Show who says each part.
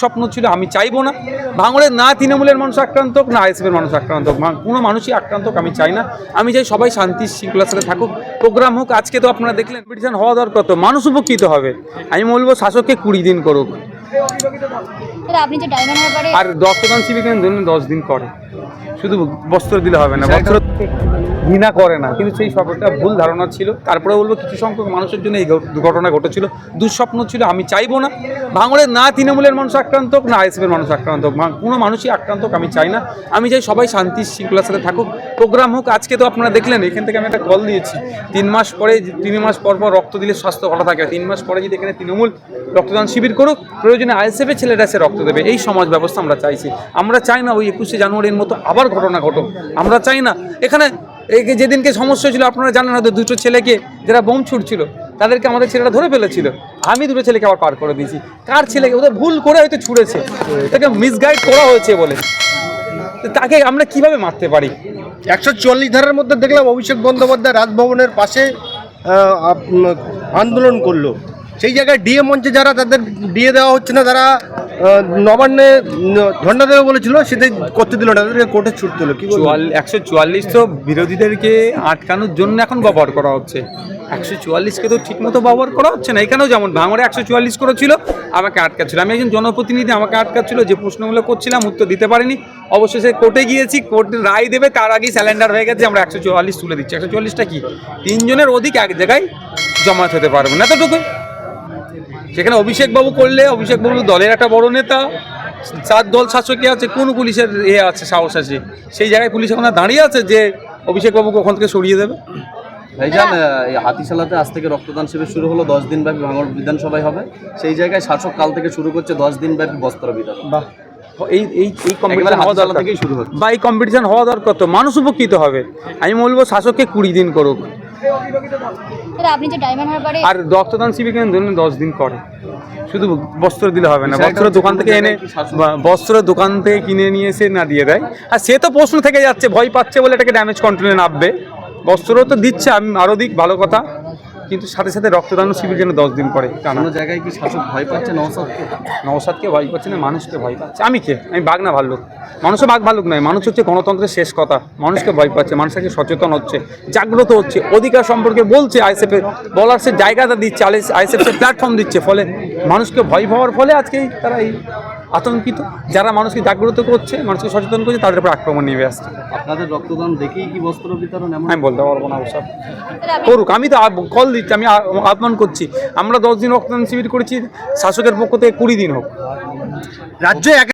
Speaker 1: স্বপ্ন ছিল আমি চাইব না। ভাঙড়ের না তৃণমূলের মানুষ আক্রান্ত হোক না আইএসএফের মানুষ আক্রান্ত হোক কোনো মানুষই আক্রান্ত হোক আমি চাই না। আমি চাই সবাই শান্তি শৃঙ্খলার সাথে থাকুক। প্রোগ্রাম হোক আজকে তো আপনারা দেখলেন কম্পিটিশন হওয়া দরকার তো মানুষ উপকৃত হবে। আমি বলব শাসককে কুড়ি দিন করুক। আর রক্তদান শিবির ধরুন দশ দিন করে? শুধু বস্ত্র দিলে হবে না বস্ত্র ঘৃণা করে না। কিন্তু সেই সবটা ভুল ধারণা ছিল। তারপরে বলব কিছু সংখ্যক মানুষের জন্য এই ঘট- ঘটনা ঘটেছিল। দুঃস্বপ্ন ছিল, আমি চাইব না। ভাঙড়ের না তৃণমূলের মানুষ আক্রান্ত হোক না আইএসএফের মানুষ আক্রান্ত। হোক কোনো মানুষই আক্রান্ত হোক আমি চাই না। আমি চাই সবাই শান্তি শৃঙ্খলার সাথে থাকুক। প্রোগ্রাম হোক, আজকে তো আপনারা দেখলেন, এখান থেকে আমি একটা কল দিয়েছি। তিন মাস পরে, তিন মাস পর পর রক্ত দিলে স্বাস্থ্য ভালো থাকে। তিন মাস পরে যদি এখানে তৃণমূল রক্তদান শিবির করুক, প্রয়োজনে আইএসএফের ছেলেরা এসে রক্ত দেবে। এই সমাজ ব্যবস্থা আমরা চাইছি। আমরা চাই না ওই একুশে জানুয়ারির মতো আবার ঘটনা ঘটুক। আমরা চাই না। এখানে এই যেদিনকে সমস্যা ছিল আপনারা জানেন হয়তো দুটো ছেলেকে যারা বোম ছুটছিল তাদেরকে আমাদের ছেলেরা ধরে ফেলেছিল। আমি দুটো ছেলেকে আবার পার করে দিয়েছি। কার ছেলেকে ওদের ভুল করে হয়তো ছুড়েছে। তাকে মিসগাইড করা হয়েছে বলে। তাকে আমরা কীভাবে মারতে পারি?
Speaker 2: একশো চল্লিশ ধারার মধ্যে দেখলাম অভিষেক বন্দ্যোপাধ্যায় রাজভবনের পাশে আন্দোলন করল। সেই জায়গায় ডিএ মঞ্চে যারা তাদের ডিএ দেওয়া হচ্ছে না, তারা নবান্নে ধর্ণা দেবে বলেছিল, সেটাই করতে দিল না, তাদেরকে কোর্টে ছুটতে হলো, কি
Speaker 1: একশো চুয়াল্লিশ তো বিরোধীদেরকে আটকানোর জন্য এখন ব্যবহার করা হচ্ছে। একশো চুয়াল্লিশকে তো ঠিকমতো ব্যবহার করা হচ্ছে না, এখানেও যেমন ভাঙড়ে একশো চুয়াল্লিশ করেছিল, আমাকে আটকাচ্ছিল। আমি একজন জনপ্রতিনিধি, আমাকে আটকাচ্ছিল, যে প্রশ্নগুলো করছিলাম, উত্তর দিতে পারিনি। অবশেষে কোর্টে গিয়েছি কোর্ট রায় দেবে, তার আগেই স্যালেন্ডার হয়ে গেছে, আমরা একশো চুয়াল্লিশ তুলে দিচ্ছি। একশো চুয়াল্লিশটা কি? তিনজনের অধিক এক জায়গায় জমায়েত হতে পারবে না এতটুকু সেখানে অভিষেক বাবু করলে অভিষেক বাবু দলের একটা বড় নেতা চার দল শাসকই আছে কোন পুলিশের এ আছে সাহস আছে? সেই জায়গায় পুলিশ এখন দাঁড়িয়ে আছে যে অভিষেক বাবুকে ওখান থেকে সরিয়ে দেবে?
Speaker 3: ভাইজান এই হাতিশালাতে আজ থেকে রক্তদান শিবির শুরু হলো দশ দিন ব্যাপী ভাঙড় বিধানসভায় হবে। সেই জায়গায় শাসক কাল থেকে শুরু করছে দশ দিন ব্যাপী বস্ত্র বিতরণ।
Speaker 1: বাহ। এই এই এই কম্পিটিশন হওয়া দরকার।
Speaker 3: থেকেই শুরু হচ্ছে।
Speaker 1: বা এই কম্পিটিশন হওয়া দরকার তো মানুষ উপকৃত হবে। আমি বলব শাসককে কুড়ি দিন করুক।
Speaker 4: আপনি যে ডায়মন্ড হারবারে
Speaker 1: আর রক্তদান শিবির কেন ধরুন দশ দিন করে। শুধু বস্ত্র দিলে হবে না বস্ত্র দোকান থেকে এনে বস্ত্র দোকান থেকে কিনে নিয়ে এসে না দিয়ে দেয়। আর সে তো প্রশ্ন থেকে যাচ্ছে ভয় পাচ্ছে বলে এটাকে ড্যামেজ কন্ট্রোলে নামবে। বস্ত্র তো দিচ্ছে আমি আরও দিক ভালো কথা। কিন্তু সাথে সাথে রক্তদান শিবির যেন দশ দিন করে টানা।
Speaker 3: কোনো জায়গায় কি শাসক ভয় পাচ্ছে নৌসাদকে
Speaker 1: নওসাদকে ভয় পাচ্ছে না মানুষকে ভয় পাচ্ছে। আমি কে? আমি বাঘ না ভাল্লুক। মানুষও বাঘ ভাল্লুক নয় মানুষ হচ্ছে গণতন্ত্রের শেষ কথা। মানুষকে ভয় পাচ্ছে মানুষকে সচেতন হচ্ছে জাগ্রত হচ্ছে অধিকার সম্পর্কে বলছে আইএসএফে বলার সে জায়গাটা দিচ্ছে আইএসএফ সে প্ল্যাটফর্ম দিচ্ছে। ফলে মানুষকে ভয় পাওয়ার ফলে আজকেই তারা এই আতঙ্কিত। যারা মানুষকে জাগ্রত করছে মানুষকে সচেতন করছে তাদের উপর আক্রমণ নেমে আসছে।
Speaker 3: আপনাদের রক্তদান দেখেই কি বস্ত্র বিতরণ এমন?
Speaker 1: আমি বলতে পারব না
Speaker 4: অবশ্য
Speaker 1: করুক আমি তো কল দিচ্ছি আমি আহ্বান করছি। আমরা দশ দিন রক্তদান শিবির করেছি শাসকের পক্ষ থেকে কুড়ি দিন হোক।
Speaker 2: রাজ্য এক